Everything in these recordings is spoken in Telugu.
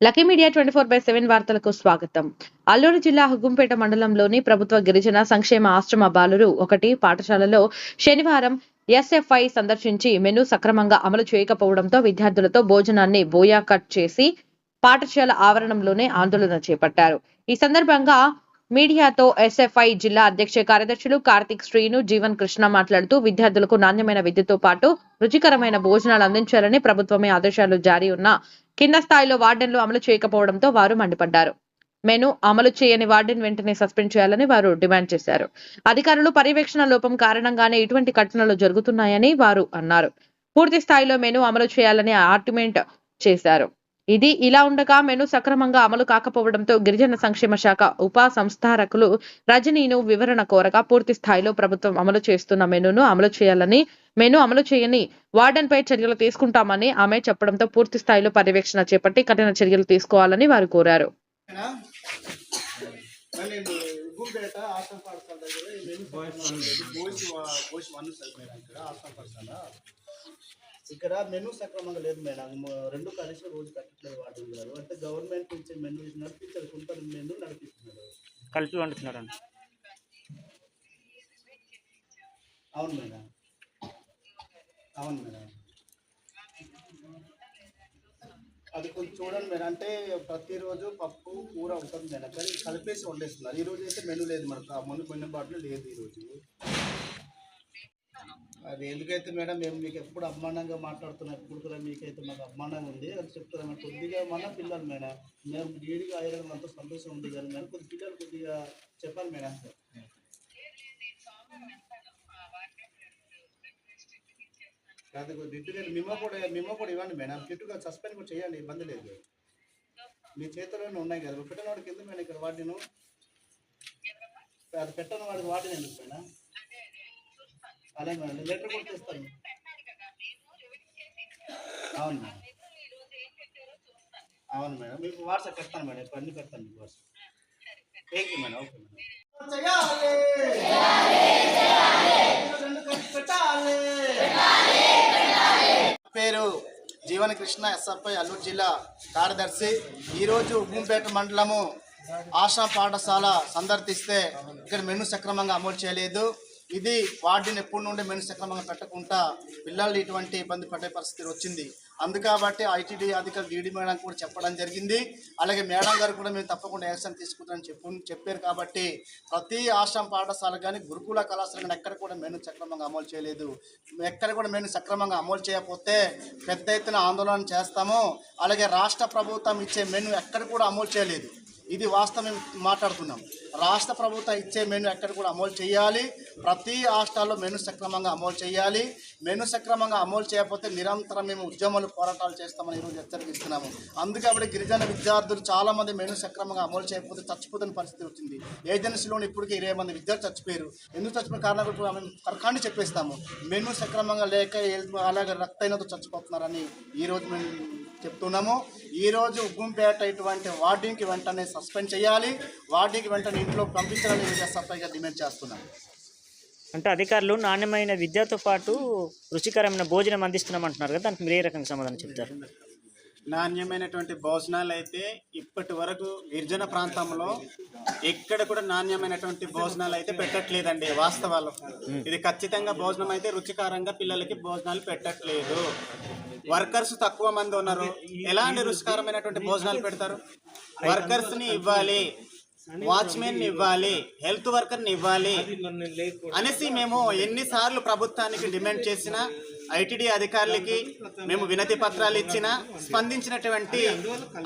Lucky Media twenty four by seven వార్తలకు స్వాగతం. అల్లూరు జిల్లా హుకుంపేట మండలంలోని ప్రభుత్వ గిరిజన సంక్షేమ ఆశ్రమ బాలురు ఒకటి పాఠశాలలో శనివారం ఎస్ఎఫ్ఐ సందర్శించి మెను సక్రమంగా అమలు చేయకపోవడంతో విద్యార్థులతో భోజనాన్ని బోయా కట్ చేసి పాఠశాల ఆవరణంలోనే ఆందోళన చేపట్టారు. ఈ సందర్భంగా మీడియాతో ఎస్ఎఫ్ఐ జిల్లా అధ్యక్ష కార్యదర్శులు కార్తిక్ శ్రీను జీవన్ కృష్ణ మాట్లాడుతూ విద్యార్థులకు నాణ్యమైన విద్యతో పాటు రుచికరమైన భోజనాలు అందించాలని ప్రభుత్వమే ఆదేశాలు జారీ ఉన్న కింద స్థాయిలో వార్డెన్లు అమలు చేయకపోవడంతో వారు మండిపడ్డారు. మెను అమలు చేయని వార్డెన్ వెంటనే సస్పెండ్ చేయాలని వారు డిమాండ్ చేశారు. అధికారులు పర్యవేక్షణ లోపం కారణంగానే ఇటువంటి ఘటనలు జరుగుతున్నాయని వారు అన్నారు. పూర్తి స్థాయిలో మెను అమలు చేయాలని ఆర్గ్యుమెంట్ చేశారు. ఇది ఇలా ఉండగా మెను సక్రమంగా అమలు కాకపోవడంతో గిరిజన సంక్షేమ శాఖ ఉప సంస్థారకులు రజనీను వివరణ కోరగా పూర్తి స్థాయిలో ప్రభుత్వం అమలు చేస్తున్న మెనును అమలు చేయాలని మెను అమలు చేయని వార్డెన్పై చర్యలు తీసుకుంటామని ఆమె చెప్పడంతో పూర్తి స్థాయిలో పర్యవేక్షణ చేపట్టి కఠిన చర్యలు తీసుకోవాలని వారు కోరారు. ఇక్కడ మెను సక్రమంగా లేదు మేడం. రెండు కలిసి రోజు కట్టట్లేదు వాటి గారు అంటే గవర్నమెంట్ ఇచ్చే మెను నడిపించారు కొంత మెను నడిపిస్తున్నారు. కలిపి వండుతున్నారండి అవును మేడం. అవును మేడం. అది కొంచెం చూడండి మేడం. అంటే ప్రతిరోజు పప్పు కూర ఉంటుంది మేడం. కానీ కలిపేసి వండేస్తున్నారు. ఈ రోజు అయితే మెనూ లేదు మనకు. ఆ ముందు మెనూ బాటిల్ లేదు ఈరోజు అది ఎందుకైతే మేడం మేము మీకు ఎప్పుడు అభిమానంగా మాట్లాడుతున్నాం ఎప్పుడు కూడా మీకైతే మాకు అభిమానం ఉంది. అది చెప్తున్నాం. కొద్దిగా మన పిల్లలు మేడం మేము డీడీగా అయ్యడం అంత సంతోషం ఉంది కానీ మేడం కొద్ది పిల్లలు కొద్దిగా చెప్పాలి మేడం కాదు దిట్టుగా మిమ్మ కూడా మిమ్మ కూడా ఇవ్వండి మేడం. దిట్టుగా సస్పెండ్ కూడా చేయండి ఇబ్బంది లేదు. మీ చేతిలోనే ఉన్నాయి కదా. పెట్టిన వాడికి ఎందుకు మేడం ఇక్కడ వాటిను అది పెట్టని వాడికి వాటిని ఎందుకు మేడం? అదే మేడం లెటర్ కూడా తెస్తాను అవును మేడం. అవును మేడం మీకు వాట్సాప్ పెడతాను మేడం ఇప్పుడు అన్ని పెడతాను మీకు WhatsApp. Thank you madam okay madam. పేరు జీవన కృష్ణ ఎస్ఎఫ్ఐ అల్లూరు జిల్లా కార్యదర్శి. ఈరోజు ఉగ్గుంపేట మండలము ఆశా పాఠశాల సందర్శిస్తే ఇక్కడ మెను సక్రమంగా అమలు చేయలేదు. ఇది వాటిని ఎప్పటి నుండి మెను సక్రమంగా పెట్టకుండా పిల్లలు ఇటువంటి ఇబ్బంది పడే పరిస్థితి వచ్చింది. అందుకాబట్టి ఐటీడీ అధికారులు డీడీ మేడం కూడా చెప్పడం జరిగింది. అలాగే మేడం గారు కూడా మేము తప్పకుండా యాక్షన్ తీసుకుంటామని చెప్పు చెప్పారు కాబట్టి ప్రతి ఆశ్రమ పాఠశాల కానీ గురుకుల కళాశాల కానీ ఎక్కడ కూడా మెను సక్రమంగా అమలు చేయలేదు. ఎక్కడ కూడా మెను సక్రమంగా అమలు చేయకపోతే పెద్ద ఎత్తున ఆందోళన చేస్తాము. అలాగే రాష్ట్ర ప్రభుత్వం ఇచ్చే మెను ఎక్కడ కూడా అమలు చేయలేదు. ఇది వాస్తవం మాట్లాడుతున్నాం రాష్ట్ర ప్రభుత్వం ఇచ్చే మెను ఎక్కడ కూడా అమలు చేయాలి. ప్రతి హాస్టల్లో మెను సక్రమంగా అమలు చేయాలి. మెను సక్రమంగా అమలు చేయకపోతే నిరంతరం మేము ఉద్యమాలు పోరాటాలు చేస్తామని ఈరోజు హెచ్చరిస్తున్నాము. అందుకే అప్పుడు గిరిజన విద్యార్థులు చాలామంది మెను సక్రమంగా అమలు చేయకపోతే చచ్చిపోతున్న పరిస్థితి వచ్చింది. ఏజెన్సీలోని ఇప్పటికీ ఇరవై మంది విద్యార్థులు చచ్చిపోయారు. ఎందుకు చచ్చిపోయిన కారణాలు మేము తర్కాన్ని చెప్పేస్తాము. మెను సక్రమంగా లేక అలాగే రక్తహీనత చచ్చిపోతున్నారని ఈరోజు మేము చెప్తున్నాము. ఈరోజు ఉగ్గుంపేట ఇటువంటి వార్డింగ్కి వెంటనే సస్పెండ్ చేయాలి. వార్డింగ్కి వెంటనే ఇంట్లో పంపించాలని సప్లైగా డిమాండ్ చేస్తున్నాము అంటే అధికారులు నాణ్యమైన విద్యతో పాటు రుచికరమైన భోజనం అందిస్తున్నాం అంటున్నారు కదా దానికి మీరు ఏ రకంగా సమాధానం చెప్తారు? నాణ్యమైనటువంటి భోజనాలు అయితే ఇప్పటి వరకు గిరిజన ప్రాంతంలో ఎక్కడ కూడా నాణ్యమైనటువంటి భోజనాలు అయితే పెట్టట్లేదండి వాస్తవాలు. ఇది ఖచ్చితంగా భోజనం అయితే రుచికరంగా పిల్లలకి భోజనాలు పెట్టట్లేదు. వర్కర్స్ తక్కువ మంది ఉన్నారు. ఎలాంటి రుచికరమైనటువంటి భోజనాలు పెడతారు? వర్కర్స్ని ఇవ్వాలి వాచ్మెన్ ఇవ్వాలి హెల్త్ వర్కర్ని ఇవ్వాలి అనేసి మేము ఎన్నిసార్లు ప్రభుత్వానికి డిమాండ్ చేసినా ఐటీడీ అధికారులకి మేము వినతి పత్రాలు ఇచ్చిన స్పందించినటువంటి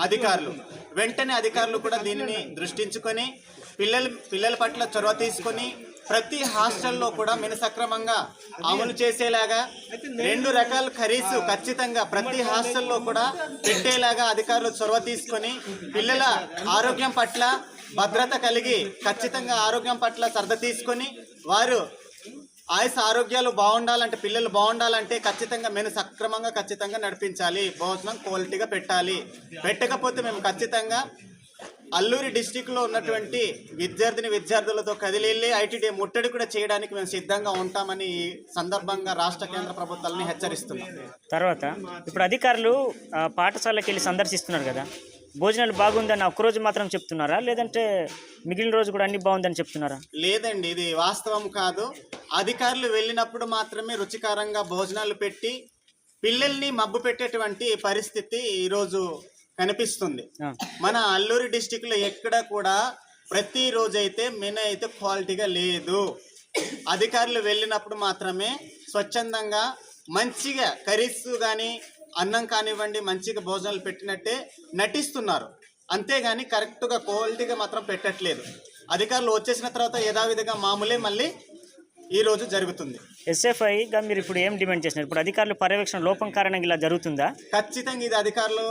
అధికారులు వెంటనే అధికారులు కూడా దీనిని దృష్టించుకొని పిల్లల పిల్లల పట్ల చొరవ తీసుకొని ప్రతి హాస్టల్లో కూడా మిన సక్రమంగా అమలు చేసేలాగా రెండు రకాల ఖరీసు ఖచ్చితంగా ప్రతి హాస్టల్లో కూడా పెట్టేలాగా అధికారులు చొరవ తీసుకొని పిల్లల ఆరోగ్యం పట్ల భద్రత కలిగి ఖచ్చితంగా ఆరోగ్యం పట్ల శ్రద్ధ తీసుకొని వారు ఆయుష ఆరోగ్యాలు బాగుండాలంటే పిల్లలు బాగుండాలంటే ఖచ్చితంగా మెను సక్రమంగా ఖచ్చితంగా నడిపించాలి. భోజనం క్వాలిటీగా పెట్టాలి. పెట్టకపోతే మేము ఖచ్చితంగా అల్లూరి డిస్టిక్లో ఉన్నటువంటి విద్యార్థిని విద్యార్థులతో కదిలి ఐటీడీ ముట్టడి కూడా చేయడానికి మేము సిద్ధంగా ఉంటామని ఈ సందర్భంగా రాష్ట్ర కేంద్ర ప్రభుత్వాలని హెచ్చరిస్తున్నాం. తర్వాత ఇప్పుడు అధికారులు పాఠశాలకు పాఠశాలకి వెళ్ళి సందర్శిస్తున్నారు కదా. భోజనాలు బాగుందని ఒక్కరోజు మాత్రం చెప్తున్నారా? లేదంటే మిగిలిన రోజు కూడా అన్ని బాగుందని చెప్తున్నారా? లేదండి ఇది వాస్తవం కాదు. అధికారులు వెళ్ళినప్పుడు మాత్రమే రుచికరంగా భోజనాలు పెట్టి పిల్లల్ని మబ్బు పెట్టేటువంటి పరిస్థితి ఈరోజు కనిపిస్తుంది. మన అల్లూరి డిస్టిక్లో ఎక్కడ కూడా ప్రతిరోజు అయితే మెను అయితే క్వాలిటీగా లేదు. అధికారులు వెళ్ళినప్పుడు మాత్రమే స్వచ్ఛందంగా మంచిగా కర్రీస్ కానీ అన్నం కానివ్వండి మంచిగా భోజనాలు పెట్టినట్టే నటిస్తున్నారు. అంతేగాని కరెక్ట్గా క్వాలిటీగా మాత్రం పెట్టట్లేదు. అధికారులు వచ్చేసిన తర్వాత యథావిధిగా మామూలే మళ్ళీ ఈ రోజు జరుగుతుంది. ఎస్ఎఫ్ఐగా మీరు ఇప్పుడు ఏం డిమాండ్ చేసినారు ఇప్పుడు అధికారులు పర్యవేక్షణ లోపం కారణంగా ఇలా జరుగుతుందా? ఖచ్చితంగా ఇది అధికారులు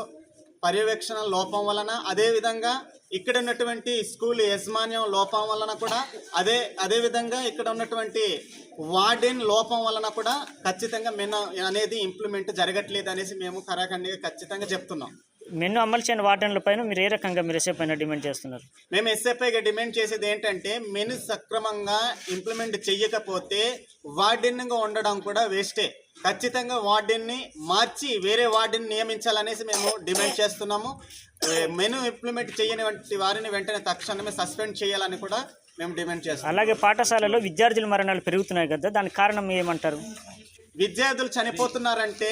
పర్యవేక్షణ లోపం వలన అదేవిధంగా ఇక్కడ ఉన్నటువంటి స్కూల్ యజమాన్యం లోపం వలన కూడా అదే అదే విధంగా ఇక్కడ ఉన్నటువంటి వార్డెన్ లోపం వలన కూడా ఖచ్చితంగా మెను అనేది ఇంప్లిమెంట్ జరగట్లేదు అనేసి మేము కరాఖండిగా ఖచ్చితంగా చెప్తున్నాం. మెను అమలు చేయని వార్డెన్ల పైన మీరు ఏ రకంగా మీరు ఎస్ఎఫ్ పైన డిమాండ్ చేస్తున్నారు? మేము ఎస్ఎఫ్ఐగా డిమాండ్ చేసేది ఏంటంటే మెను సక్రమంగా ఇంప్లిమెంట్ చెయ్యకపోతే వార్డెన్గా ఉండడం కూడా వేస్టే. ఖచ్చితంగా వార్డెన్ని మార్చి వేరే వార్డెన్ నియమించాలనేసి మేము డిమాండ్ చేస్తున్నాము. మెను ఇంప్లిమెంట్ చేయని వంటి వారిని వెంటనే తక్షణమే సస్పెండ్ చేయాలని కూడా మేము డిమాండ్ చేస్తున్నాం అలాగే పాఠశాలలో విద్యార్థుల మరణాలు పెరుగుతున్నాయి కదా దానికి కారణం ఏమంటారు? విద్యార్థులు చనిపోతున్నారంటే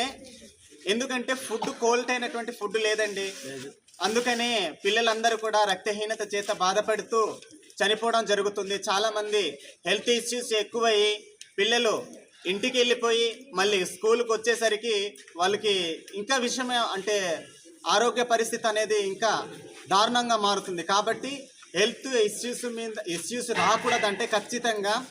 ఎందుకంటే ఫుడ్ కోల్ట్ అయినటువంటి ఫుడ్ లేదండి. అందుకనే పిల్లలందరూ కూడా రక్తహీనత చేత బాధపడుతూ చనిపోవడం జరుగుతుంది. చాలా మంది హెల్త్ ఇష్యూస్ ఎక్కువయ్యి పిల్లలు ఇంటికి వెళ్ళిపోయి మళ్ళీ స్కూల్కి వచ్చేసరికి వాళ్ళకి ఇంకా విషయం అంటే ఆరోగ్య పరిస్థితి అనేది ఇంకా దారుణంగా మారుతుంది. కాబట్టి హెల్త్ ఇష్యూస్ మీద ఇష్యూస్ రాకూడదంటే ఖచ్చితంగా